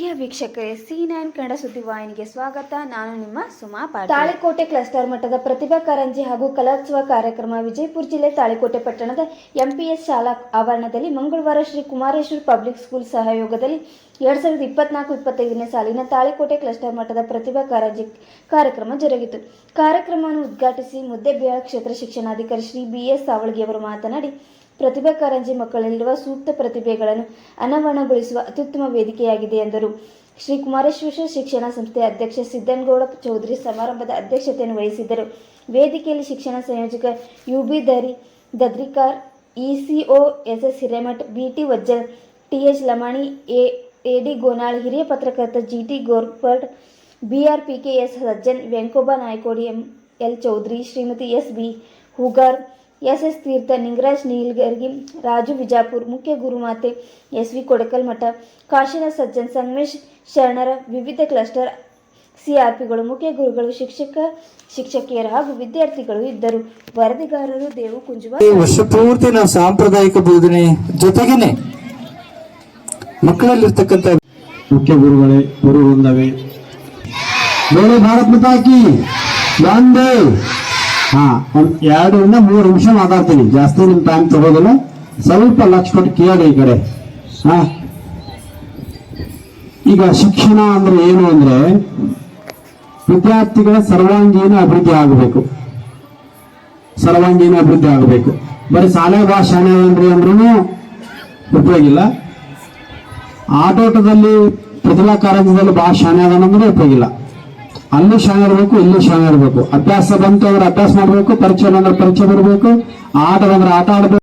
ಪ್ರಿಯ ವೀಕ್ಷಕರೇ C nine Kannada ಸುದ್ದಿವಾಹಿನಿಗೆ ಸ್ವಾಗತ. ನಾನು ನಿಮ್ಮ ಸುಮಾ ತಾಳಿಕೋಟೆ ಕ್ಲಸ್ಟರ್ ಮಟ್ಟದ ಪ್ರತಿಭಾ ಕಾರಂಜಿ ಹಾಗೂ ಕಲೋತ್ಸವ ಕಾರ್ಯಕ್ರಮ ವಿಜಯಪುರ ಜಿಲ್ಲೆ ತಾಳಿಕೋಟೆ ಪಟ್ಟಣದ ಎಂಪಿಎಸ್ ಶಾಲಾ ಆವರಣದಲ್ಲಿ ಮಂಗಳವಾರ ಶ್ರೀ ಕುಮಾರೇಶ್ವರ ಪಬ್ಲಿಕ್ ಸ್ಕೂಲ್ ಸಹಯೋಗದಲ್ಲಿ ಎರಡ್ ಸಾವಿರದ ಇಪ್ಪತ್ನಾಲ್ಕು ಇಪ್ಪತ್ತೈದನೇ ಸಾಲಿನ ತಾಳಿಕೋಟೆ ಕ್ಲಸ್ಟರ್ ಮಟ್ಟದ ಪ್ರತಿಭಾ ಕಾರಂಜಿ ಕಾರ್ಯಕ್ರಮ ಜರುಗಿತು. ಕಾರ್ಯಕ್ರಮವನ್ನು ಉದ್ಘಾಟಿಸಿ ಮುದ್ದೆಬೇಳ ಕ್ಷೇತ್ರ ಶಿಕ್ಷಣಾಧಿಕಾರಿ ಶ್ರೀ ಬಿ ಎಸ್ ಸಾವಳಗಿಯವರು ಮಾತನಾಡಿ ಪ್ರತಿಭಾ ಕಾರಂಜಿ ಮಕ್ಕಳಲ್ಲಿರುವ ಸೂಕ್ತ ಪ್ರತಿಭೆಗಳನ್ನು ಅನಾವರಣಗೊಳಿಸುವ ಅತ್ಯುತ್ತಮ ವೇದಿಕೆಯಾಗಿದೆ ಎಂದರು. ಶ್ರೀ ಕುಮಾರೇಶ್ವರ ಶಿಕ್ಷಣ ಸಂಸ್ಥೆ ಅಧ್ಯಕ್ಷ ಸಿದ್ದನಗೌಡ ಚೌಧರಿ ಸಮಾರಂಭದ ಅಧ್ಯಕ್ಷತೆಯನ್ನು ವಹಿಸಿದ್ದರು. ವೇದಿಕೆಯಲ್ಲಿ ಶಿಕ್ಷಣ ಸಂಯೋಜಕ ಯು ಬಿ ದರಿ, ದದ್ರಿಕಾರ್, ECO S S Hiremath, BT Vajjal, TH Lamani, A, AD Gonal, ಹಿರಿಯ ಪತ್ರಕರ್ತ GT Gorpad BRP KS Sajjan, Venkoba Naikodi M, L Chaudhari, Shrimati S B Hoogar S S Teertha Ningaraj Neelgargi Raju Vijapur ಮುಖ್ಯ ಗುರುಮಾತೆ S V Kodakal ಮಠ ಕಾಶಿನ ಸಜ್ಜನ್ ಸಂಗಮೇಶ್ ಶರಣರ ವಿವಿಧ cluster ಸಿಆರ್ಪಿಗಳು ಮುಖ್ಯ ಗುರುಗಳು ಶಿಕ್ಷಕ ಶಿಕ್ಷಕಿಯರು ಹಾಗೂ ವಿದ್ಯಾರ್ಥಿಗಳು ಇದ್ದರು. ವರದಿಗಾರರು ದೇವು ಕುಂಜುವ ಈ ವರ್ಷ ಪೂರ್ತಿ ನಾವು ಸಾಂಪ್ರದಾಯಿಕ ಬೋಧನೆ ಜೊತೆಗೇನೆ ಮಕ್ಕಳಲ್ಲಿರ್ತಕ್ಕಂಥ ಮುಖ್ಯ ಗುರುಗಳೇ ಗುರು ವೃಂದವೇ ಭಾರತ್ ಮಾತಾಕಿ ಒಂದೇ ಹಾ ಒಂದ್ ಎರಡರಿಂದ ಮೂರು ನಿಮಿಷ ಮಾತಾಡ್ತೀನಿ. ಜಾಸ್ತಿ ನಿಮ್ ಟೈಮ್ ತಗೋದಿಲ್ಲ. ಸ್ವಲ್ಪ ಲಕ್ಷ ಕೊಟ್ಟು ಕೇಳಿ ಈ ಕಡೆ. ಹಾ. ಈಗ ಶಿಕ್ಷಣ ಅಂದ್ರೆ ಏನು ಅಂದ್ರೆ ವಿದ್ಯಾರ್ಥಿಗಳ ಸರ್ವಾಂಗೀಣ ಅಭಿವೃದ್ಧಿ ಆಗಬೇಕು. ಸರ್ವಾಂಗೀಣ ಅಭಿವೃದ್ಧಿ ಆಗಬೇಕು. ಬರೀ ಶಾಲೆ ಬಾ ಅಂದ್ರೆ ಅಂದ್ರಿ ಉಪಯೋಗ ಇಲ್ಲ. ಆಟೋಟದಲ್ಲಿ, ಪ್ರತಿಭಾ ಕಾರಂಜದಲ್ಲಿ ಭಾಳ ಶಾಣೆ ಅದಾನಂದ್ರೆ ಉಪಯೋಗ ಇಲ್ಲ. ಅಲ್ಲೂ ಶಾಣೆ ಇರಬೇಕು, ಇಲ್ಲಿ ಶಾಣೆ ಇರಬೇಕು. ಅಭ್ಯಾಸ ಬಂತು ಅಂದ್ರೆ ಅಭ್ಯಾಸ ಮಾಡಬೇಕು ಪರಿಚಯ ಬಂದ್ರೆ ಪರಿಚಯ ಬರಬೇಕು. ಆಟ ಬಂದ್ರೆ ಆಟ ಆಡಬೇಕು.